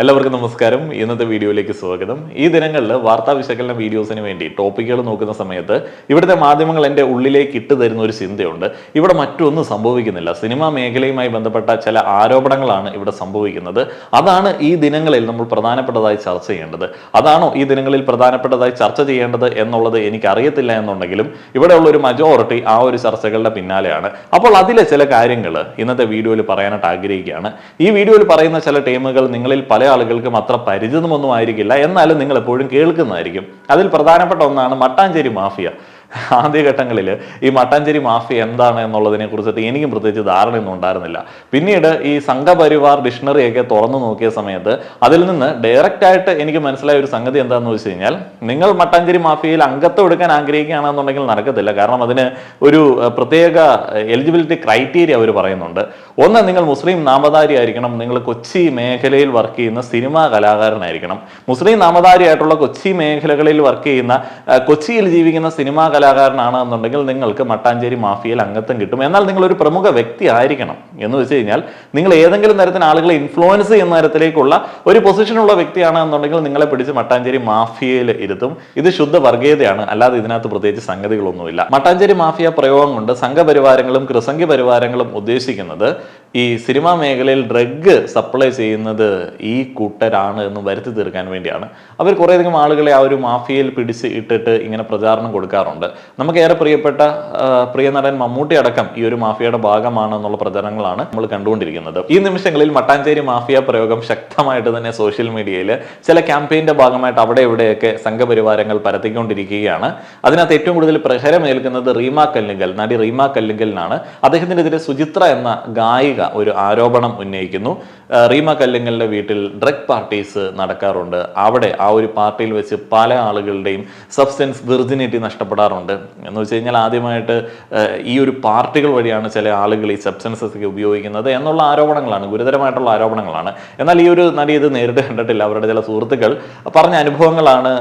എല്ലാവർക്കും നമസ്കാരം. ഇന്നത്തെ വീഡിയോയിലേക്ക് സ്വാഗതം. ഈ ദിനങ്ങളിൽ വാർത്താ വിശകലന വീഡിയോസിന് വേണ്ടി ടോപ്പിക്കുകൾ നോക്കുന്ന സമയത്ത് ഇവിടുത്തെ മാധ്യമങ്ങൾ എന്റെ ഉള്ളിലേക്ക് ഇട്ട് തരുന്ന ഒരു ചിന്തയുണ്ട്. ഇവിടെ മറ്റൊന്നും സംഭവിക്കുന്നില്ല. സിനിമാ മേഖലയുമായി ബന്ധപ്പെട്ട ചില ആരോപണങ്ങളാണ് ഇവിടെ സംഭവിക്കുന്നത്. അതാണ് ഈ ദിനങ്ങളിൽ നമ്മൾ പ്രധാനപ്പെട്ടതായി ചർച്ച ചെയ്യേണ്ടത്. അതാണോ ഈ ദിനങ്ങളിൽ പ്രധാനപ്പെട്ടതായി ചർച്ച ചെയ്യേണ്ടത് എന്നുള്ളത് എനിക്ക് അറിയത്തില്ല എന്നുണ്ടെങ്കിലും ഇവിടെയുള്ള ഒരു മജോറിറ്റി ആ ഒരു ചർച്ചകളുടെ പിന്നാലെയാണ്. അപ്പോൾ അതിലെ ചില കാര്യങ്ങൾ ഇന്നത്തെ വീഡിയോയിൽ പറയാനായിട്ട് ആഗ്രഹിക്കുകയാണ്. ഈ വീഡിയോയിൽ പറയുന്ന ചില ടീമുകൾ നിങ്ങളിൽ പല ആളുകൾക്കും അത്ര പരിചിതമൊന്നും ആയിരിക്കില്ല. എന്നാലും നിങ്ങൾ എപ്പോഴും കേൾക്കുന്നതായിരിക്കും. അതിൽ പ്രധാനപ്പെട്ട ഒന്നാണ് മട്ടാഞ്ചേരി മാഫിയ. ആദ്യഘട്ടങ്ങളിൽ ഈ മട്ടാഞ്ചേരി മാഫിയ എന്താണ് എന്നുള്ളതിനെ കുറിച്ചിട്ട് എനിക്കും പ്രത്യേകിച്ച് ധാരണയൊന്നും ഉണ്ടായിരുന്നില്ല. പിന്നീട് ഈ സംഘപരിവാർ ഡിക്ഷണറിയൊക്കെ തുറന്നു നോക്കിയ സമയത്ത് അതിൽ നിന്ന് ഡയറക്റ്റ് ആയിട്ട് എനിക്ക് മനസ്സിലായ ഒരു സംഗതി എന്താണെന്ന് വെച്ച് കഴിഞ്ഞാൽ നിങ്ങൾ മട്ടാഞ്ചേരി മാഫിയയിൽ അംഗത്വം എടുക്കാൻ ആഗ്രഹിക്കുകയാണെന്നുണ്ടെങ്കിൽ നടക്കത്തില്ല. കാരണം അതിന് ഒരു പ്രത്യേക എലിജിബിലിറ്റി ക്രൈറ്റീരിയ അവർ പറയുന്നുണ്ട്. ഒന്ന് നിങ്ങൾ മുസ്ലിം നാമധാരി ആയിരിക്കണം. നിങ്ങൾ കൊച്ചി മേഖലയിൽ വർക്ക് ചെയ്യുന്ന സിനിമാ കലാകാരനായിരിക്കണം. മുസ്ലിം നാമധാരിയായിട്ടുള്ള കൊച്ചി മേഖലകളിൽ വർക്ക് ചെയ്യുന്ന കൊച്ചിയിൽ ജീവിക്കുന്ന സിനിമാ കലാകാരനാണ് എന്നുണ്ടെങ്കിൽ നിങ്ങൾക്ക് മട്ടാഞ്ചേരി മാഫിയയിൽ അംഗത്വം കിട്ടും. എന്നാൽ നിങ്ങൾ ഒരു പ്രമുഖ വ്യക്തി ആയിരിക്കണം എന്ന് വെച്ച് കഴിഞ്ഞാൽ നിങ്ങൾ ഏതെങ്കിലും തരത്തിൽ ആളുകളെ ഇൻഫ്ലുവൻസ് ചെയ്യുന്ന തരത്തിലേക്കുള്ള ഒരു പൊസിഷനുള്ള വ്യക്തിയാണ് എന്നുണ്ടെങ്കിൽ നിങ്ങളെ പിടിച്ച് മട്ടാഞ്ചേരി മാഫിയയിൽ ഇരുത്തും. ഇത് ശുദ്ധ വർഗീയതയാണ്. അല്ലാതെ ഇതിനകത്ത് പ്രത്യേകിച്ച് സംഗതികളൊന്നുമില്ല. മട്ടാഞ്ചേരി മാഫിയ പ്രയോഗം കൊണ്ട് സംഘപരിവാരങ്ങളും കൃസംഗി പരിവാരങ്ങളും ഉദ്ദേശിക്കുന്നത് ഈ സിനിമാ മേഖലയിൽ ഡ്രഗ് സപ്ലൈ ചെയ്യുന്നത് ഈ കൂട്ടരാണ് എന്ന് വരുത്തി തീർക്കാൻ വേണ്ടിയാണ്. അവർ കുറേയധികം ആളുകളെ ആ ഒരു മാഫിയയിൽ പിടിച്ച് ഇട്ടിട്ട് ഇങ്ങനെ പ്രചാരണം കൊടുക്കാറുണ്ട്. നമുക്ക് ഏറെ പ്രിയപ്പെട്ട പ്രിയ നടൻ മമ്മൂട്ടി അടക്കം ഈ ഒരു മാഫിയയുടെ ഭാഗമാണ് എന്നുള്ള പ്രചരണങ്ങളാണ് നമ്മൾ കണ്ടുകൊണ്ടിരിക്കുന്നത്. ഈ നിമിഷങ്ങളിൽ മട്ടാഞ്ചേരി മാഫിയ പ്രയോഗം ശക്തമായിട്ട് തന്നെ സോഷ്യൽ മീഡിയയിൽ ചില ക്യാമ്പയിന്റെ ഭാഗമായിട്ട് അവിടെ ഇവിടെയൊക്കെ സംഘപരിവാരങ്ങൾ പരത്തിക്കൊണ്ടിരിക്കുകയാണ്. അതിനകത്ത് ഏറ്റവും കൂടുതൽ പ്രഹരമേൽക്കുന്നത് റീമ കല്ലിങ്കൽ നടി റീമ കല്ലിങ്കലിനാണ്. അദ്ദേഹത്തിനെതിരെ സുചിത്ര എന്ന ഗായിക ഒരു ആരോപണം ഉന്നയിക്കുന്നു. റീമ കല്ലിങ്കലിന്റെ വീട്ടിൽ ഡ്രഗ് പാർട്ടീസ് നടക്കാറുണ്ട്. അവിടെ ആ ഒരു പാർട്ടിയിൽ വെച്ച് പല ആളുകളുടെയും സബ്സ്റ്റൻസ് വിർജിനിറ്റി നഷ്ടപ്പെടാറുണ്ട്. എന്ന് വെച്ച് കഴിഞ്ഞാൽ ആദ്യമായിട്ട് ഈ ഒരു പാർട്ടികൾ വഴിയാണ് ചില ആളുകൾ ഈ സബ്സ്റ്റൻസസ് ഒക്കെ ഉപയോഗിക്കുന്നത് എന്നുള്ള ആരോപണങ്ങളാണ് ഗുരുതരമായിട്ടുള്ള ആരോപണങ്ങളാണ്. എന്നാൽ ഈ ഒരു നടി ഇത് നേരിട്ട് കണ്ടിട്ടില്ല അവരുടെ ചില സുഹൃത്തുക്കൾ പറഞ്ഞ അനുഭവങ്ങളാണ്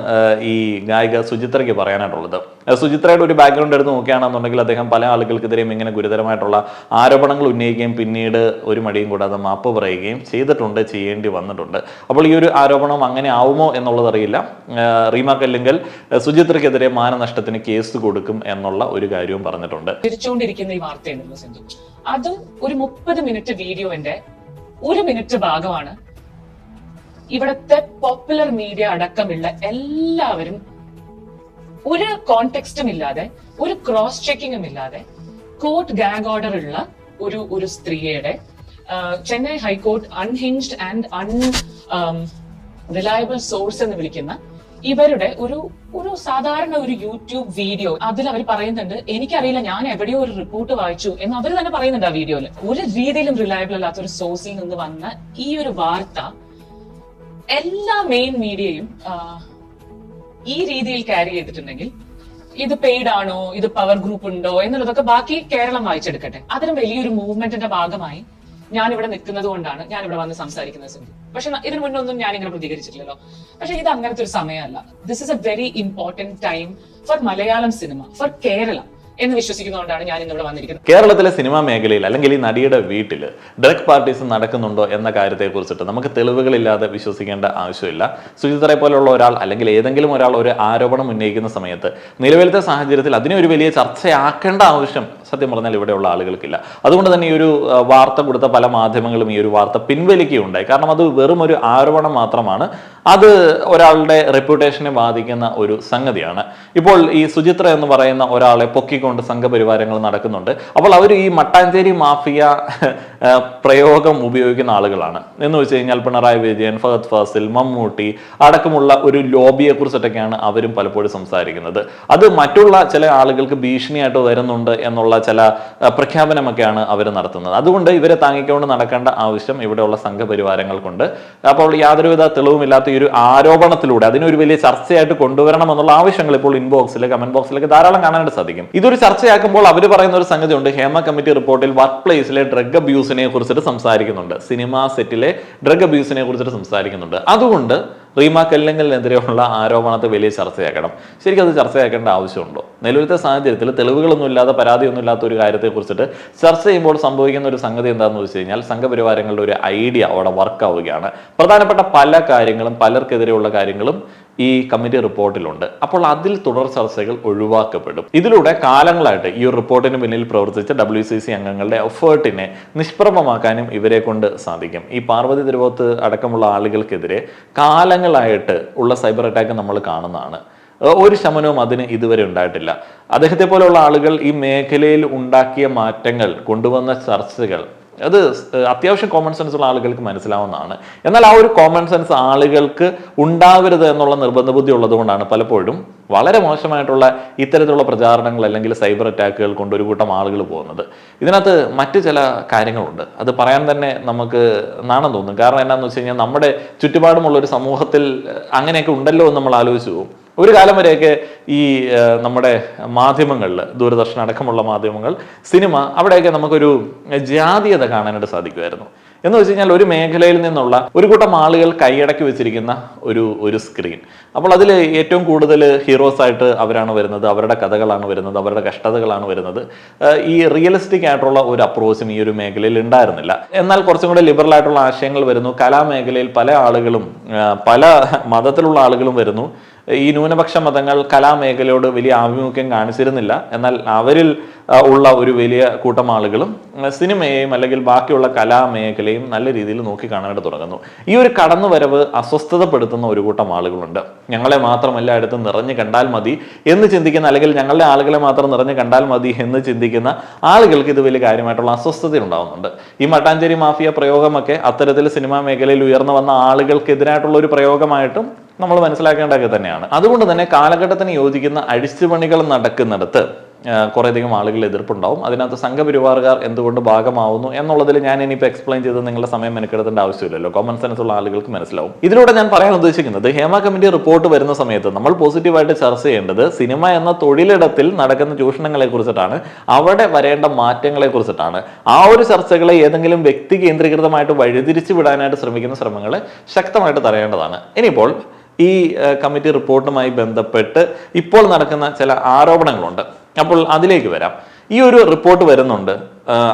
ഈ ഗായിക സുചിത്രയ്ക്ക് പറയാനായിട്ടുള്ളത്. സുചിത്രയുടെ ഒരു ബാക്ക്ഗ്രൗണ്ട് എടുത്ത് നോക്കുകയാണെന്നുണ്ടെങ്കിൽ അദ്ദേഹം പല ആളുകൾക്കെതിരെയും ഇങ്ങനെ ഗുരുതരമായിട്ടുള്ള ആരോപണങ്ങൾ ഉന്നയിക്കുകയും പിന്നീട് ഒരു മടിയും കൂടാതെ മാപ്പ് പറയുകയും ചെയ്തിട്ടുണ്ട് ചെയ്യേണ്ടി വന്നിട്ടുണ്ട്. അപ്പോൾ ഈ ഒരു ആരോപണം അങ്ങനെ ആവുമോ എന്നുള്ളതറിയില്ല റീമ കല്ലിങ്കൽ സുചിത്രയ്ക്കെതിരെ മാനനഷ്ടത്തിന് കേസ് കൊടുക്കും എന്നുള്ള ഒരു കാര്യവും പറഞ്ഞിട്ടുണ്ട്. തിരിച്ചുകൊണ്ടിരിക്കുന്ന ഈ അതും ഒരു മുപ്പത് മിനിറ്റ് വീഡിയോന്റെ ഒരു മിനിറ്റ് ഭാഗമാണ് ഇവിടത്തെ പോപ്പുലർ മീഡിയ അടക്കമുള്ള എല്ലാവരും ഒരു കോണ്ടെക്സ്റ്റും ഇല്ലാതെ ഒരു ക്രോസ് ചെക്കിങ്ങും ഇല്ലാതെ കോർട്ട് ഗാഗ് ഓർഡർ ഉള്ള ഒരു ഒരു സ്ത്രീയുടെ Chennai high court unhinged and unreliable source എന്ന് വിളിക്കുന്ന ഇവരുടെ ഒരു ഒരു സാധാരണ ഒരു യൂട്യൂബ് വീഡിയോ. അതിൽ അവർ പറയുന്നുണ്ട് എനിക്കറിയില്ല ഞാൻ എവിടെയോ ഒരു റിപ്പോർട്ട് വായിച്ചു എന്ന് അവർ തന്നെ പറയുന്നുണ്ട് ആ വീഡിയോയിൽ. ഒരു രീതിയിലും റിലയബിൾ അല്ലാത്ത ഒരു സോഴ്സിൽ നിന്ന് വന്ന ഈ ഒരു വാർത്ത എല്ലാ മെയിൻ മീഡിയയും ഈ രീതിയിൽ ക്യാരി ചെയ്തിട്ടുണ്ടെങ്കിൽ ഇത് പെയ്ഡ് ആണോ ഇത് പവർ ഗ്രൂപ്പ് ഉണ്ടോ എന്നുള്ളതൊക്കെ ബാക്കി കേരളം വായിച്ചെടുക്കട്ടെ. അതിന് വലിയൊരു മൂവ്മെന്റിന്റെ ഭാഗമായി ഞാൻ ഇവിടെ നിൽക്കുന്നത് കൊണ്ടാണ് ഞാൻ ഇവിടെ വന്ന് സംസാരിക്കുന്നത് സിന്ധു. പക്ഷെ ഇതിനു മുന്നൊന്നും ഞാൻ ഇങ്ങനെ പ്രതികരിച്ചിട്ടില്ലല്ലോ. പക്ഷെ ഇത് അങ്ങനത്തെ ഒരു സമയമല്ല. This is a very important time for Malayalam cinema for Kerala എന്ന് വിശ്വസിക്കുന്നതുകൊണ്ടാണ് ഞാൻ ഇന്ന് ഇവിടെ വന്നിരിക്കുന്നത്. കേരളത്തിലെ സിനിമാ മേഖലയിൽ അല്ലെങ്കിൽ ഈ നടിയുടെ വീട്ടിൽ ഡ്രഗ് പാർട്ടീസ് നടക്കുന്നുണ്ടോ എന്ന കാര്യത്തെക്കുറിച്ചിട്ട് നമുക്ക് തെളിവുകളില്ലാതെ വിശ്വസിക്കേണ്ട ആവശ്യമില്ല. സുചിത്രയെ പോലുള്ള ഒരാൾ അല്ലെങ്കിൽ ഏതെങ്കിലും ഒരാൾ ഒരു ആരോപണം ഉന്നയിക്കുന്ന സമയത്ത് നിലവിലത്തെ സാഹചര്യത്തിൽ അതിനെ ഒരു വലിയ ചർച്ചയാക്കേണ്ട ആവശ്യം സത്യം പറഞ്ഞാൽ ഇവിടെയുള്ള ആളുകൾക്കില്ല. അതുകൊണ്ട് തന്നെ ഈ ഒരു വാർത്ത കൊടുത്ത പല മാധ്യമങ്ങളും ഈ ഒരു വാർത്ത പിൻവലിക്കുകയുണ്ടായി. കാരണം അത് വെറും ഒരു ആരോപണം മാത്രമാണ്. അത് ഒരാളുടെ റെപ്യൂട്ടേഷനെ ബാധിക്കുന്ന ഒരു സംഗതിയാണ്. ഇപ്പോൾ ഈ സുചിത്ര എന്ന് പറയുന്ന ഒരാളെ പൊക്കിക്കൊണ്ട് സംഘപരിവാരങ്ങൾ നടക്കുന്നുണ്ട്. അപ്പോൾ അവർ ഈ മട്ടാഞ്ചേരി മാഫിയ പ്രയോഗം ഉപയോഗിക്കുന്ന ആളുകളാണ്. എന്ന് വെച്ച് കഴിഞ്ഞാൽ പിണറായി വിജയൻ ഫഹദ് ഫാസിൽ മമ്മൂട്ടി അടക്കമുള്ള ഒരു ലോബിയെ കുറിച്ചിട്ടൊക്കെയാണ് അവരും പലപ്പോഴും സംസാരിക്കുന്നത്. അത് മറ്റുള്ള ചില ആളുകൾക്ക് ഭീഷണിയായിട്ട് വരുന്നുണ്ട് എന്നുള്ള ചില പ്രഖ്യാപനമൊക്കെയാണ് അവർ നടത്തുന്നത്. അതുകൊണ്ട് ഇവരെ താങ്ങിക്കൊണ്ട് നടക്കേണ്ട ആവശ്യം ഇവിടെയുള്ള സംഘപരിവാരങ്ങൾക്കുണ്ട്. അപ്പോൾ യാതൊരുവിധ തെളിവുമില്ലാത്ത ഈ ഒരു ആരോപണത്തിലൂടെ അതിനൊരു വലിയ ചർച്ചയായിട്ട് കൊണ്ടുവരണം എന്നുള്ള ആവശ്യങ്ങൾ ഇപ്പോൾ ഇൻബോക്സിൽ കമന്റ് ബോക്സിലൊക്കെ ധാരാളം കാണാനായിട്ട് സാധിക്കും. ഇതൊരു ചർച്ചയാക്കുമ്പോൾ അവർ പറയുന്ന ഒരു സംഗതി ഉണ്ട്. ഹേമ കമ്മിറ്റി റിപ്പോർട്ടിൽ വർക്ക് പ്ലേസിലെ ഡ്രഗ് അബ്യൂസിനെ കുറിച്ചിട്ട് സംസാരിക്കുന്നുണ്ട്. സിനിമാ സെറ്റിലെ ഡ്രഗ് അബ്യൂസിനെ കുറിച്ചിട്ട് സംസാരിക്കുന്നുണ്ട്. അതുകൊണ്ട് റീമ കല്ലിങ്ങലിനെതിരെയുള്ള ആരോപണത്തെ വലിയ ചർച്ചയാക്കണം. ശരിക്കും അത് ചർച്ചയാക്കേണ്ട ആവശ്യമുണ്ടോ? നിലവിലത്തെ സാഹചര്യത്തിൽ തെളിവുകളൊന്നും ഇല്ലാതെ പരാതിയൊന്നും ഇല്ലാത്ത ഒരു കാര്യത്തെക്കുറിച്ചിട്ട് ചർച്ച ചെയ്യുമ്പോൾ സംഭവിക്കുന്ന ഒരു സംഗതി എന്താണെന്ന് വെച്ച് കഴിഞ്ഞാൽ സംഘപരിവാരങ്ങളുടെ ഒരു ഐഡിയ അവിടെ വർക്ക് ആവുകയാണ്. പ്രധാനപ്പെട്ട പല കാര്യങ്ങളും പലർക്കെതിരെയുള്ള കാര്യങ്ങളും ഈ കമ്മിറ്റി റിപ്പോർട്ടിലുണ്ട്. അപ്പോൾ അതിൽ തുടർ ചർച്ചകൾ ഒഴിവാക്കപ്പെടും. ഇതിലൂടെ കാലങ്ങളായിട്ട് ഈ റിപ്പോർട്ടിന് പിന്നിൽ പ്രവർത്തിച്ച ഡബ്ല്യു സി സി അംഗങ്ങളുടെ എഫേർട്ടിനെ നിഷ്പ്രഭമാക്കാനും ഇവരെ കൊണ്ട് സാധിക്കും. ഈ പാർവതി തിരുവോത്ത് അടക്കമുള്ള ആളുകൾക്കെതിരെ കാലങ്ങളായിട്ട് ഉള്ള സൈബർ അറ്റാക്ക് നമ്മൾ കാണുന്നതാണ്. ഒരു ശമനവും അതിന് ഇതുവരെ ഉണ്ടായിട്ടില്ല. അദ്ദേഹത്തെ പോലെയുള്ള ആളുകൾ ഈ മേഖലയിൽ ഉണ്ടാക്കിയ മാറ്റങ്ങൾ കൊണ്ടുവന്ന ചർച്ചകൾ അത് അത്യാവശ്യം കോമൺ സെൻസ് ഉള്ള ആളുകൾക്ക് മനസ്സിലാവുന്നതാണ്. എന്നാൽ ആ ഒരു കോമൺ സെൻസ് ആളുകൾക്ക് ഉണ്ടാവരുത് എന്നുള്ള നിർബന്ധ ബുദ്ധി ഉള്ളതുകൊണ്ടാണ് പലപ്പോഴും വളരെ മോശമായിട്ടുള്ള ഇത്തരത്തിലുള്ള പ്രചാരണങ്ങൾ അല്ലെങ്കിൽ സൈബർ അറ്റാക്കുകൾ കൊണ്ട് ഒരു കൂട്ടം ആളുകൾ പോകുന്നത്. ഇതിനകത്ത് മറ്റു ചില കാര്യങ്ങളുണ്ട്. അത് പറയാൻ തന്നെ നമുക്ക് നാണം തോന്നും. കാരണം എന്താണെന്ന് വെച്ച് കഴിഞ്ഞാൽ നമ്മുടെ ചുറ്റുപാടുമുള്ള ഒരു സമൂഹത്തിൽ അങ്ങനെയൊക്കെ ഉണ്ടല്ലോ എന്ന് നമ്മൾ ആലോചിച്ചു പോകും. ഒരു കാലം വരെയൊക്കെ ഈ നമ്മുടെ മാധ്യമങ്ങളിൽ ദൂരദർശൻ അടക്കമുള്ള മാധ്യമങ്ങൾ സിനിമ അവിടെയൊക്കെ നമുക്കൊരു ജാതീയത കാണാനായിട്ട് സാധിക്കുമായിരുന്നു. എന്ന് വെച്ച് കഴിഞ്ഞാൽ ഒരു മേഖലയിൽ നിന്നുള്ള ഒരു കൂട്ടം ആളുകൾ കൈയടക്കി വെച്ചിരിക്കുന്ന ഒരു ഒരു സ്ക്രീൻ അപ്പോൾ അതിൽ ഏറ്റവും കൂടുതൽ ഹീറോസ് ആയിട്ട് അവരാണ് വരുന്നത് അവരുടെ കഥകളാണ് വരുന്നത് അവരുടെ കഷ്ടതകളാണ് വരുന്നത്. ഈ റിയലിസ്റ്റിക് ആയിട്ടുള്ള ഒരു അപ്രോച്ചും ഈ ഒരു മേഖലയിൽ ഉണ്ടായിരുന്നില്ല. എന്നാൽ കുറച്ചും കൂടെ ലിബറൽ ആയിട്ടുള്ള ആശയങ്ങൾ വരുന്നു. കലാമേഖലയിൽ പല ആളുകളും പല മതത്തിലുള്ള ആളുകളും വരുന്നു. ഈ ന്യൂനപക്ഷ മതങ്ങൾ കലാമേഖലയോട് വലിയ ആഭിമുഖ്യം കാണിച്ചിരുന്നില്ല. എന്നാൽ അവരിൽ ഉള്ള ഒരു വലിയ കൂട്ടം ആളുകളും സിനിമയെയും അല്ലെങ്കിൽ ബാക്കിയുള്ള കലാമേഖലയും നല്ല രീതിയിൽ നോക്കി കാണാനായിട്ട് തുടങ്ങുന്നു. ഈ ഒരു കടന്നുവരവ് അസ്വസ്ഥതപ്പെടുത്തുന്ന ഒരു കൂട്ടം ആളുകളുണ്ട്. ഞങ്ങളെ മാത്രം എല്ലായിടത്തും നിറഞ്ഞു കണ്ടാൽ മതി എന്ന് ചിന്തിക്കുന്ന അല്ലെങ്കിൽ ഞങ്ങളുടെ ആളുകളെ മാത്രം നിറഞ്ഞു കണ്ടാൽ മതി എന്ന് ചിന്തിക്കുന്ന ആളുകൾക്ക് ഇത് വലിയ കാര്യമായിട്ടുള്ള അസ്വസ്ഥത ഉണ്ടാവുന്നുണ്ട്. ഈ മട്ടാഞ്ചേരി മാഫിയ പ്രയോഗമൊക്കെ അത്തരത്തിൽ സിനിമാ മേഖലയിൽ ഉയർന്നു വന്ന ആളുകൾക്കെതിരായിട്ടുള്ള ഒരു പ്രയോഗമായിട്ടും നമ്മൾ മനസ്സിലാക്കേണ്ടതൊക്കെ തന്നെയാണ്. അതുകൊണ്ട് തന്നെ കാലഘട്ടത്തിന് യോജിക്കുന്ന അഴിച്ചുപണികൾ നടക്കുന്നിടത്ത് കുറേയധികം ആളുകൾ എതിർപ്പുണ്ടാവും. അതിനകത്ത് സംഘപരിവാറുകാർ എന്തുകൊണ്ട് ഭാഗമാവുന്നു എന്നുള്ളതിൽ ഞാൻ ഇനിയിപ്പോൾ എക്സ്പ്ലെയിൻ ചെയ്ത് നിങ്ങളുടെ സമയം മെനക്കെടുത്തേണ്ട ആവശ്യമില്ലല്ലോ. കോമൺ സെൻസ് ഉള്ള ആളുകൾക്ക് മനസ്സിലാവും. ഇതിലൂടെ ഞാൻ പറയാൻ ഉദ്ദേശിക്കുന്നത് ഹേമ കമ്മിറ്റി റിപ്പോർട്ട് വരുന്ന സമയത്ത് നമ്മൾ പോസിറ്റീവായിട്ട് ചർച്ച ചെയ്യേണ്ടത് സിനിമ എന്ന തൊഴിലിടത്തിൽ നടക്കുന്ന ചൂഷണങ്ങളെ കുറിച്ചിട്ടാണ് അവിടെ വരേണ്ട മാറ്റങ്ങളെ കുറിച്ചിട്ടാണ്. ആ ഒരു ചർച്ചകളെ ഏതെങ്കിലും വ്യക്തി കേന്ദ്രീകൃതമായിട്ട് വഴിതിരിച്ചു വിടാനായിട്ട് ശ്രമിക്കുന്ന ശ്രമങ്ങളെ ശക്തമായിട്ട് തടയേണ്ടതാണ്. ഇനിയിപ്പോൾ ഈ കമ്മിറ്റി റിപ്പോർട്ടുമായി ബന്ധപ്പെട്ട് ഇപ്പോൾ നടക്കുന്ന ചില ആരോപണങ്ങളുണ്ട്. അപ്പോൾ അതിലേക്ക് വരാം. ഈ ഒരു റിപ്പോർട്ട് വരുന്നുണ്ട്.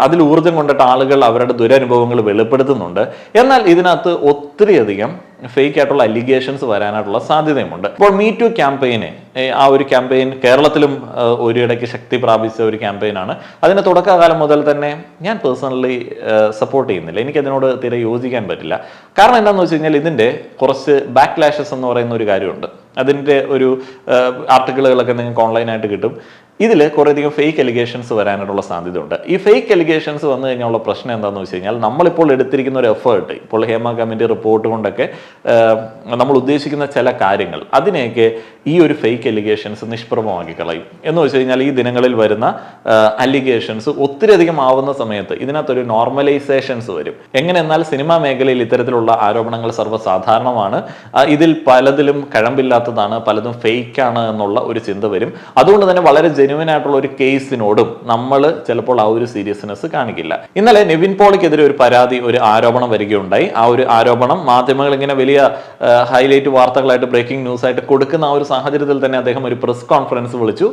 അതിൽ ഊർജം കൊണ്ടിട്ട് ആളുകൾ അവരുടെ ദുരനുഭവങ്ങൾ വെളിപ്പെടുത്തുന്നുണ്ട്. എന്നാൽ ഇതിനകത്ത് ഒത്തിരിയധികം ഫേക്ക് ആയിട്ടുള്ള അലിഗേഷൻസ് വരാനായിട്ടുള്ള സാധ്യതയുമുണ്ട്. ഇപ്പോൾ മീ ടു ക്യാമ്പയിന് ആ ഒരു ക്യാമ്പയിൻ കേരളത്തിലും ഒരിടയ്ക്ക് ശക്തി പ്രാപിച്ച ഒരു ക്യാമ്പയിനാണ് അതിന് തുടക്കകാലം മുതൽ തന്നെ ഞാൻ പേഴ്സണലി സപ്പോർട്ട് ചെയ്യുന്നില്ല. എനിക്ക് അതിനോട് തീരെ യോജിക്കാൻ പറ്റില്ല. കാരണം എന്താണെന്ന് വെച്ച് കഴിഞ്ഞാൽ ഇതിന്റെ കുറച്ച് ബാക്ക് ലാഷസ് എന്ന് പറയുന്ന ഒരു കാര്യമുണ്ട്. അതിന്റെ ഒരു ആർട്ടിക്കിളുകളൊക്കെ നിങ്ങൾക്ക് ഓൺലൈനായിട്ട് കിട്ടും. ഇതിൽ കുറേയധികം ഫേക്ക് എലിഗേഷൻസ് വരാനായിട്ടുള്ള സാധ്യതയുണ്ട്. ഈ ഫേക്ക് എലിഗേഷൻസ് വന്നു കഴിഞ്ഞാലുള്ള പ്രശ്നം എന്താണെന്ന് വെച്ച് കഴിഞ്ഞാൽ നമ്മളിപ്പോൾ എടുത്തിരിക്കുന്ന ഒരു എഫേർട്ട് ഇപ്പോൾ ഹേമ കമ്മിറ്റി റിപ്പോർട്ട് കൊണ്ടൊക്കെ നമ്മൾ ഉദ്ദേശിക്കുന്ന ചില കാര്യങ്ങൾ അതിനെയൊക്കെ ഈ ഒരു ഫേക്ക് എലിഗേഷൻസ് നിഷ്പ്രഭമാക്കി കളയും. എന്ന് വെച്ച് കഴിഞ്ഞാൽ ഈ ദിനങ്ങളിൽ വരുന്ന അലിഗേഷൻസ് ഒത്തിരി അധികം ആവുന്ന സമയത്ത് ഇതിനകത്തൊരു നോർമലൈസേഷൻസ് വരും. എങ്ങനെ എന്നാൽ സിനിമാ മേഖലയിൽ ഇത്തരത്തിലുള്ള ആരോപണങ്ങൾ സർവസാധാരണമാണ്. ഇതിൽ പലതിലും കഴമ്പില്ലാത്തതാണ് പലതും ഫേക്കാണ് എന്നുള്ള ഒരു ചിന്ത വരും. അതുകൊണ്ട് തന്നെ വളരെ ജെനുവൻ ആയിട്ടുള്ള ഒരു കേസിനോടും നമ്മൾ ചിലപ്പോൾ ആ ഒരു സീരിയസ്നെസ് കാണിക്കില്ല. ഇന്നലെ നിവിൻ പോളിക്കെതിരെ ഒരു പരാതി ഒരു ആരോപണം വരികയുണ്ടായി. ആ ഒരു ആരോപണം മാധ്യമങ്ങൾ ഇങ്ങനെ വലിയ ഹൈലൈറ്റ് വാർത്തകളായിട്ട് ബ്രേക്കിംഗ് ന്യൂസ് ആയിട്ട് കൊടുക്കുന്ന ആ ഒരു സാഹചര്യത്തിൽ തന്നെ അദ്ദേഹം ഒരു പ്രസ് കോൺഫറൻസ് വിളിച്ചു.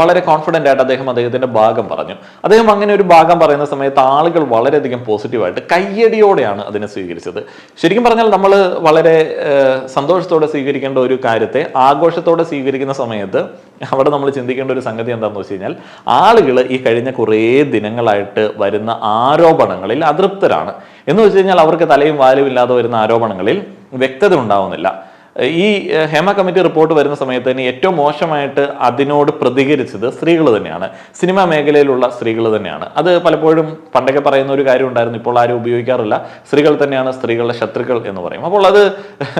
വളരെ കോൺഫിഡന്റ് ആയിട്ട് അദ്ദേഹം അദ്ദേഹത്തിന്റെ ഭാഗം പറഞ്ഞു. അദ്ദേഹം അങ്ങനെ ഒരു ഭാഗം പറയുന്ന സമയത്ത് ആളുകൾ വളരെയധികം പോസിറ്റീവായിട്ട് കയ്യടിയോടെയാണ് അതിനെ സ്വീകരിച്ചത്. ശരിക്കും പറഞ്ഞാൽ നമ്മൾ വളരെ സന്തോഷത്തോടെ സ്വീകരിക്കേണ്ട ഒരു കാര്യത്തെ ആഘോഷത്തോടെ സ്വീകരിക്കുന്ന സമയത്ത് അവിടെ നമ്മൾ ചിന്തിക്കേണ്ട ഒരു സംഗതി എന്താണെന്ന് വെച്ച് കഴിഞ്ഞാൽ ആളുകൾ ഈ കഴിഞ്ഞ കുറേ ദിനങ്ങളായിട്ട് വരുന്ന ആരോപണങ്ങളിൽ അതൃപ്തരാണ്. എന്ന് വെച്ച് കഴിഞ്ഞാൽ അവർക്ക് തലയും വാലും ഇല്ലാതെ വരുന്ന ആരോപണങ്ങളിൽ വ്യക്തത ഉണ്ടാവുന്നില്ല. ഈ ഹേമ കമ്മിറ്റി റിപ്പോർട്ട് വരുന്ന സമയത്ത് തന്നെ ഏറ്റവും മോശമായിട്ട് അതിനോട് പ്രതികരിച്ചത് സ്ത്രീകൾ തന്നെയാണ്. സിനിമാ മേഖലയിലുള്ള സ്ത്രീകൾ തന്നെയാണ്. അത് പലപ്പോഴും പണ്ടൊക്കെ പറയുന്ന ഒരു കാര്യം ഉണ്ടായിരുന്നു. ഇപ്പോൾ ആരും ഉപയോഗിക്കാറില്ല. സ്ത്രീകൾ തന്നെയാണ് സ്ത്രീകളുടെ ശത്രുക്കൾ എന്ന് പറയും. അപ്പോൾ അത്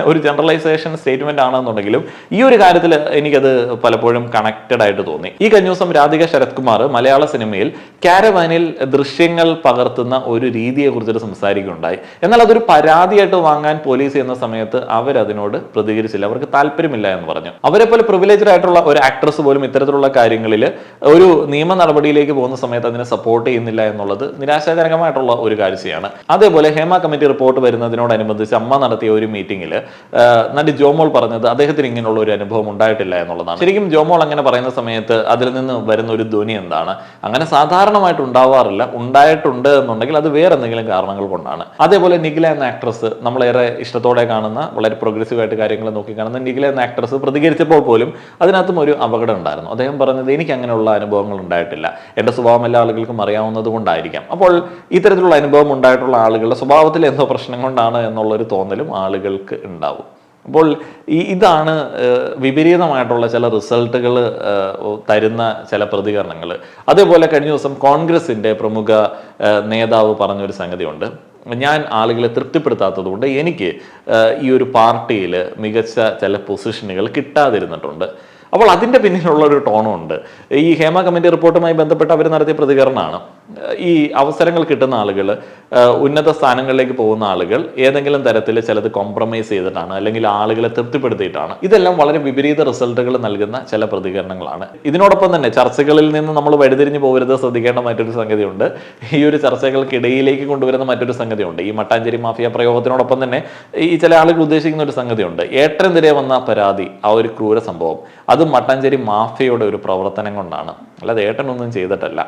ഒരു ജനറലൈസേഷൻ സ്റ്റേറ്റ്മെന്റ് ആണെന്നുണ്ടെങ്കിലും ഈ ഒരു കാര്യത്തിൽ എനിക്കത് പലപ്പോഴും കണക്റ്റഡ് ആയിട്ട് തോന്നി. ഈ കഴിഞ്ഞ ദിവസം രാധിക ശരത് കുമാർ മലയാള സിനിമയിൽ കാരവാനിൽ ദൃശ്യങ്ങൾ പകർത്തുന്ന ഒരു രീതിയെ കുറിച്ചിട്ട് സംസാരിക്കുകയുണ്ടായി. എന്നാൽ അതൊരു പരാതിയായിട്ട് വാങ്ങാൻ പോലീസ് ചെയ്യുന്ന സമയത്ത് അവരതിനോട് പ്രതികരിച്ചില്ല. അവർക്ക് താല്പര്യമില്ല എന്ന് പറഞ്ഞു. അവരെ പോലെ പ്രിവിലേജ്ഡ് ആയിട്ടുള്ള ഒരു ആക്ട്രസ് പോലും ഇത്തരത്തിലുള്ള കാര്യങ്ങളിൽ ഒരു നിയമ നടപടിയിലേക്ക് പോകുന്ന സമയത്ത് അതിനെ സപ്പോർട്ട് ചെയ്യുന്നില്ല എന്നുള്ളത് നിരാശാജനകമായിട്ടുള്ള ഒരു കാഴ്ചയാണ് അതേപോലെ ഹേമ കമ്മിറ്റി റിപ്പോർട്ട് വരുന്നതിനോടനുബന്ധിച്ച് അമ്മ നടത്തിയ ഒരു മീറ്റിംഗിൽ നടി ജോമോൾ പറഞ്ഞത് അദ്ദേഹത്തിന് ഇങ്ങനെയുള്ള ഒരു അനുഭവം ഉണ്ടായിട്ടില്ല എന്നുള്ളതാണ്. ശരിക്കും ജോമോൾ അങ്ങനെ പറയുന്ന സമയത്ത് അതിൽ നിന്ന് വരുന്ന ഒരു ധ്വനി എന്താണ്? അങ്ങനെ സാധാരണമായിട്ട് ഉണ്ടാവാറില്ല ഉണ്ടായിട്ടുണ്ട് എന്നുണ്ടെങ്കിൽ അത് വേറെ എന്തെങ്കിലും കാരണങ്ങൾ കൊണ്ടാണ്. അതേപോലെ നിഖില എന്ന ആക്ട്രസ് നമ്മളേറെ ഇഷ്ടത്തോടെ കാണുന്ന വളരെ പ്രോഗ്രസീവ് ആയിട്ട് കാര്യങ്ങൾ നോക്കി എന്ന ആക്ട്രസ് പ്രതികരിച്ചപ്പോൾ പോലും അതിനകത്തും ഒരു അപകടം ഉണ്ടായിരുന്നു. അദ്ദേഹം പറഞ്ഞത് എനിക്ക് അങ്ങനെയുള്ള അനുഭവങ്ങൾ ഉണ്ടായിട്ടില്ല. എന്റെ സ്വഭാവം എല്ലാ ആളുകൾക്കും അറിയാവുന്നത് കൊണ്ടായിരിക്കാം. അപ്പോൾ ഇത്തരത്തിലുള്ള അനുഭവം ഉണ്ടായിട്ടുള്ള ആളുകളുടെ സ്വഭാവത്തിൽ എന്തോ പ്രശ്നം കൊണ്ടാണ് എന്നുള്ളൊരു തോന്നലും ആളുകൾക്ക് ഉണ്ടാവും. അപ്പോൾ ഈ ഇതാണ് വിപരീതമായിട്ടുള്ള ചില റിസൾട്ടുകൾ തരുന്ന ചില പ്രതികരണങ്ങൾ. അതേപോലെ കഴിഞ്ഞ ദിവസം കോൺഗ്രസിന്റെ പ്രമുഖ നേതാവ് പറഞ്ഞൊരു സംഗതിയുണ്ട്. ഞാൻ ആളുകളെ തൃപ്തിപ്പെടുത്താത്തതുകൊണ്ട് എനിക്ക് ഈ ഒരു പാർട്ടിയിൽ മികച്ച ചില പൊസിഷനുകൾ കിട്ടാതിരുന്നിട്ടുണ്ട്. അപ്പോൾ അതിന്റെ പിന്നിലുള്ള ഒരു ടോണും ഉണ്ട് ഈ ഹേമ കമ്മിറ്റി റിപ്പോർട്ടുമായി ബന്ധപ്പെട്ട് അവർ നടത്തിയ പ്രതികരണമാണ്. ഈ അവസരങ്ങൾ കിട്ടുന്ന ആളുകൾ ഉന്നത സ്ഥാനങ്ങളിലേക്ക് പോകുന്ന ആളുകൾ ഏതെങ്കിലും തരത്തിൽ ചിലത് കോംപ്രമൈസ് ചെയ്തിട്ടാണ് അല്ലെങ്കിൽ ആളുകളെ തൃപ്തിപ്പെടുത്തിയിട്ടാണ്. ഇതെല്ലാം വളരെ വിപരീത റിസൾട്ടുകൾ നൽകുന്ന ചില പ്രതികരണങ്ങളാണ്. ഇതിനോടൊപ്പം തന്നെ ചർച്ചകളിൽ നിന്ന് നമ്മൾ വഴിതിരിഞ്ഞു പോകരുത് ശ്രദ്ധിക്കേണ്ട മറ്റൊരു സംഗതിയുണ്ട്. ഈ ഒരു ചർച്ചകൾക്കിടയിലേക്ക് കൊണ്ടുവരുന്ന മറ്റൊരു സംഗതിയുണ്ട്. ഈ മട്ടാഞ്ചേരി മാഫിയ പ്രയോഗത്തിനോടൊപ്പം തന്നെ ഈ ചില ആളുകൾ ഉദ്ദേശിക്കുന്ന ഒരു സംഗതിയുണ്ട്. ഏട്ടനെതിരെ വന്ന പരാതി ആ ഒരു ക്രൂര സംഭവം. അത് മട്ടാഞ്ചേരി മാഫിയയുടെ ഒരു പ്രവർത്തനം കൊണ്ടാണ്. അല്ലാതെ ഏട്ടനൊന്നും ചെയ്തിട്ടല്ല.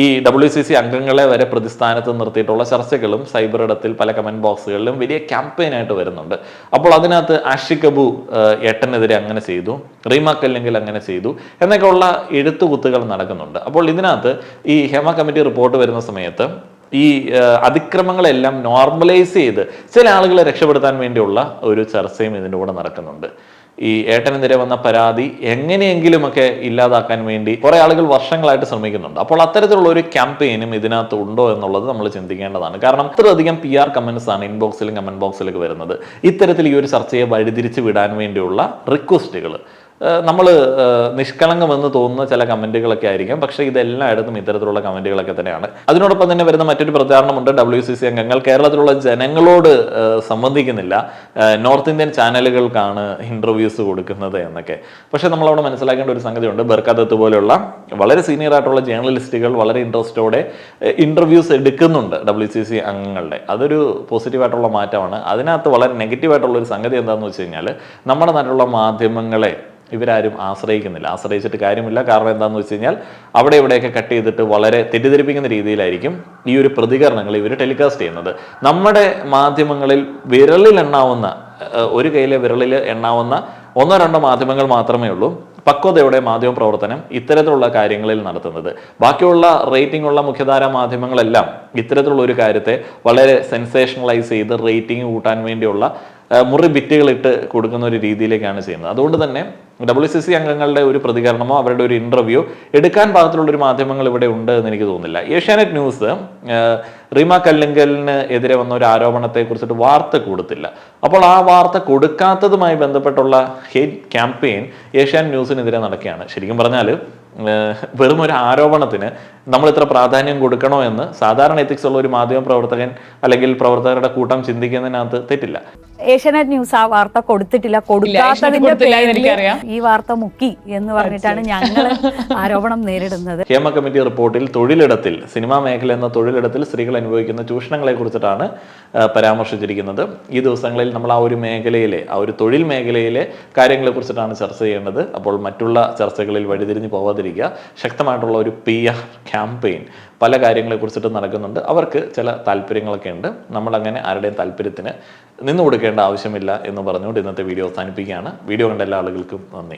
ഈ ഡബ്ല്യു സി സി അംഗങ്ങളെ വരെ പ്രതിസ്ഥാനത്ത് നിർത്തിയിട്ടുള്ള ചർച്ചകളും സൈബർ ഇടത്തിൽ പല കമന്റ് ബോക്സുകളിലും വലിയ ക്യാമ്പയിനായിട്ട് വരുന്നുണ്ട്. അപ്പോൾ അതിനകത്ത് ആഷിഖ് അബു ഏട്ടനെതിരെ അങ്ങനെ ചെയ്തു. റീമ അല്ലെങ്കിൽ അങ്ങനെ ചെയ്തു. എന്നൊക്കെയുള്ള എഴുത്തുകുത്തുകൾ നടക്കുന്നുണ്ട്. അപ്പോൾ ഇതിനകത്ത് ഈ ഹേമ കമ്മിറ്റി റിപ്പോർട്ട് വരുന്ന സമയത്ത് ഈ അതിക്രമങ്ങളെല്ലാം നോർമലൈസ് ചെയ്ത് ചില ആളുകളെ രക്ഷപ്പെടുത്താൻ വേണ്ടിയുള്ള ഒരു ചർച്ചയും ഇതിന്റെ കൂടെ നടക്കുന്നുണ്ട്. ഈ ഏട്ടനെതിരെ വന്ന പരാതി എങ്ങനെയെങ്കിലുമൊക്കെ ഇല്ലാതാക്കാൻ വേണ്ടി കുറെ ആളുകൾ വർഷങ്ങളായിട്ട് ശ്രമിക്കുന്നുണ്ട്. അപ്പോൾ അത്തരത്തിലുള്ള ഒരു ക്യാമ്പയിനും ഇതിനകത്ത് ഉണ്ടോ എന്നുള്ളത് നമ്മൾ ചിന്തിക്കേണ്ടതാണ്. കാരണം അത്രയധികം പി ആർ കമന്റ്സ് ആണ് ഇൻബോക്സിലും കമന്റ് ബോക്സിലൊക്കെ വരുന്നത്. ഇത്തരത്തിൽ ഈ ഒരു ചർച്ചയെ വഴിതിരിച്ച് വിടാൻ വേണ്ടിയുള്ള റിക്വസ്റ്റുകൾ നമ്മൾ നിഷ്കളങ്കമെന്ന് തോന്നുന്ന ചില കമന്റുകളൊക്കെ ആയിരിക്കും. പക്ഷേ ഇതെല്ലായിടത്തും ഇത്തരത്തിലുള്ള കമന്റുകളൊക്കെ തന്നെയാണ്. അതിനോടൊപ്പം തന്നെ വരുന്ന മറ്റൊരു പ്രചാരണമുണ്ട്. ഡബ്ല്യു സി സി അംഗങ്ങൾ. കേരളത്തിലുള്ള ജനങ്ങളോട് സംബന്ധിക്കുന്നില്ല. നോർത്ത് ഇന്ത്യൻ ചാനലുകൾക്കാണ് ഇന്റർവ്യൂസ് കൊടുക്കുന്നത് എന്നൊക്കെ. പക്ഷേ നമ്മളവിടെ മനസ്സിലാക്കേണ്ട ഒരു സംഗതിയുണ്ട്. ബർക്കാദത്ത് പോലെയുള്ള വളരെ സീനിയർ ആയിട്ടുള്ള ജേർണലിസ്റ്റുകൾ വളരെ ഇൻട്രസ്റ്റോടെ ഇന്റർവ്യൂസ് എടുക്കുന്നുണ്ട് ഡബ്ല്യു സി സി അംഗങ്ങളുടെ. അതൊരു പോസിറ്റീവായിട്ടുള്ള മാറ്റമാണ്. അതിനകത്ത് വളരെ നെഗറ്റീവായിട്ടുള്ള ഒരു സംഗതി എന്താണെന്ന് വെച്ച് കഴിഞ്ഞാൽ നമ്മുടെ നാട്ടിലുള്ള മാധ്യമങ്ങളെ ഇവരാരും ആശ്രയിക്കുന്നില്ല. ആശ്രയിച്ചിട്ട് കാര്യമില്ല. കാരണം എന്താണെന്ന് വെച്ച് കഴിഞ്ഞാൽ അവിടെ ഇവിടെയൊക്കെ കട്ട് ചെയ്തിട്ട് വളരെ തെറ്റിദ്ധരിപ്പിക്കുന്ന രീതിയിലായിരിക്കും ഈ ഒരു പ്രതികരണങ്ങൾ ഇവർ ടെലികാസ്റ്റ് ചെയ്യുന്നത്. നമ്മുടെ മാധ്യമങ്ങളിൽ വിരലിൽ എണ്ണാവുന്ന ഒരു കയ്യിലെ വിരലിൽ എണ്ണാവുന്ന ഒന്നോ രണ്ടോ മാധ്യമങ്ങൾ മാത്രമേ ഉള്ളൂ. പക്വതയുടെ മാധ്യമ പ്രവർത്തനം ഇത്തരത്തിലുള്ള കാര്യങ്ങളിൽ നടത്തുന്നത്. ബാക്കിയുള്ള റേറ്റിംഗ് ഉള്ള മുഖ്യധാര മാധ്യമങ്ങളെല്ലാം ഇത്തരത്തിലുള്ള ഒരു കാര്യത്തെ വളരെ സെൻസേഷണലൈസ് ചെയ്ത് റേറ്റിംഗ് കൂട്ടാൻ വേണ്ടിയുള്ള മുറി ബിറ്റുകൾ ഇട്ട് കൊടുക്കുന്ന ഒരു രീതിയിലേക്കാണ് ചെയ്യുന്നത്. അതുകൊണ്ട് തന്നെ ഡബ്ല്യു സി സി അംഗങ്ങളുടെ ഒരു പ്രതികരണമോ അവരുടെ ഒരു ഇന്റർവ്യൂ എടുക്കാൻ പാകത്തിലുള്ള ഒരു മാധ്യമങ്ങൾ ഇവിടെ ഉണ്ട് എന്ന് എനിക്ക് തോന്നുന്നില്ല. ഏഷ്യാനെറ്റ് ന്യൂസ് റീമ കല്ലിങ്കലിന് എതിരെ വന്ന ഒരു ആരോപണത്തെ കുറിച്ചിട്ട് വാർത്ത കൊടുത്തില്ല. അപ്പോൾ ആ വാർത്ത കൊടുക്കാത്തതുമായി ബന്ധപ്പെട്ടുള്ള ഹെയ്റ്റ് ക്യാമ്പയിൻ ഏഷ്യാനെറ്റ് ന്യൂസിനെതിരെ നടക്കുകയാണ്. ശരിക്കും പറഞ്ഞാൽ വെറും ഒരു ആരോപണത്തിന് നമ്മൾ ഇത്ര പ്രാധാന്യം കൊടുക്കണോ എന്ന് സാധാരണ എത്തിക്സ് ഉള്ള ഒരു മാധ്യമ പ്രവർത്തകൻ അല്ലെങ്കിൽ പ്രവർത്തകരുടെ കൂട്ടം ചിന്തിക്കുന്നതിനകത്ത് തെറ്റില്ല. ഏഷ്യാനെറ്റ് ന്യൂസ് ആ വാർത്ത കൊടുത്തിട്ടില്ല. കൊടുക്കാത്തതിന്റെ പേരിൽ എനിക്കറിയാം. ഈ വാർത്ത മുക്കി എന്ന് പറഞ്ഞിട്ടാണ് ഞങ്ങൾ ആരോപണം നേരിടുന്നത്. ഹേമ കമ്മിറ്റി റിപ്പോർട്ടിൽ തൊഴിലിടത്തിൽ സിനിമാ മേഖല എന്ന തൊഴിലിടത്തിൽ സ്ത്രീകൾ അനുഭവിക്കുന്ന ചൂഷണങ്ങളെ കുറിച്ചിട്ടാണ് പരാമർശിച്ചിരിക്കുന്നത്. ഈ ദിവസങ്ങളിൽ നമ്മൾ ആ ഒരു മേഖലയിലെ ആ ഒരു തൊഴിൽ മേഖലയിലെ കാര്യങ്ങളെ കുറിച്ചിട്ടാണ് ചർച്ച ചെയ്യേണ്ടത്. അപ്പോൾ മറ്റുള്ള ചർച്ചകളിൽ വഴിതിരിഞ്ഞ് പോവാതിരിക്കുക ശക്തമായിട്ടുള്ള ഒരു പി ആർ ക്യാമ്പയിൻ പല കാര്യങ്ങളെ കുറിച്ചിട്ട് നടക്കുന്നുണ്ട്. അവർക്ക് ചില താല്പര്യങ്ങളൊക്കെ ഉണ്ട്. നമ്മളങ്ങനെ ആരുടെയും താല്പര്യത്തിന് നിന്നു കൊടുക്കേണ്ട ആവശ്യമില്ല എന്ന് പറഞ്ഞുകൊണ്ട് ഇന്നത്തെ വീഡിയോ അവസാനിപ്പിക്കുകയാണ്. വീഡിയോ കണ്ട എല്ലാ ആളുകൾക്കും നന്ദി.